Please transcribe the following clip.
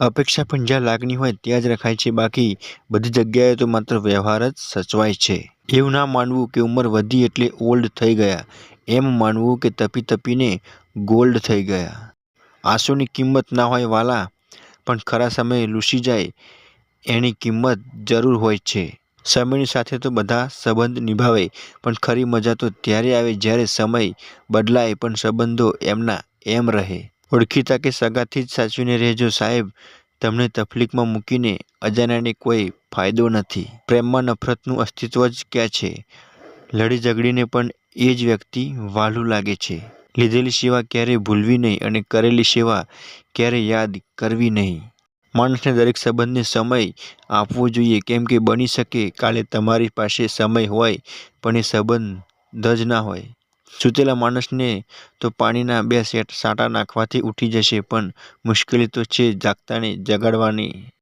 અપેક્ષા પણ જ્યાં લાગણી હોય ત્યાં જ રખાય છે. બાકી બધી જગ્યાએ તો માત્ર વ્યવહાર જ સચવાય છે. એવું ના માનવું કે ઉંમર વધી એટલે ઓલ્ડ થઈ ગયા. એમ માનવું કે તપી તપીને ગોલ્ડ થઈ ગયા. આંસુની કિંમત ના હોય વાલા, પણ ખરા સમયે લૂસી જાય એની કિંમત જરૂર હોય છે. સમયની સાથે તો બધા સંબંધ નિભાવે, પણ ખરી મજા તો ત્યારે આવે જ્યારે સમય બદલાય, પણ સંબંધો એમના એમ રહે. ઓળખીતા કે સગાથી જ સાચવીને રહેજો સાહેબ. તમને તકલીફમાં મૂકીને અજાણ્યાને કોઈ ફાયદો નથી. પ્રેમમાં નફરતનું અસ્તિત્વ જ ક્યાં છે? લડી ઝઘડીને પણ એ જ વ્યક્તિ વાલું લાગે છે. લીધેલી સેવા ક્યારેય ભૂલવી નહીં અને કરેલી સેવા ક્યારેય યાદ કરવી નહીં. માણસને દરેક સંબંધને સમય આપવો જોઈએ. કેમ કે બની શકે કાલે તમારી પાસે સમય હોય, પણ એ સંબંધ જ ના હોય. સૂતેલા માણસને તો પાણીના બે સેટ સાટા નાખવાથી ઉઠી જશે, પણ મુશ્કેલી તો છે, જાગતાને, જગાડવાની.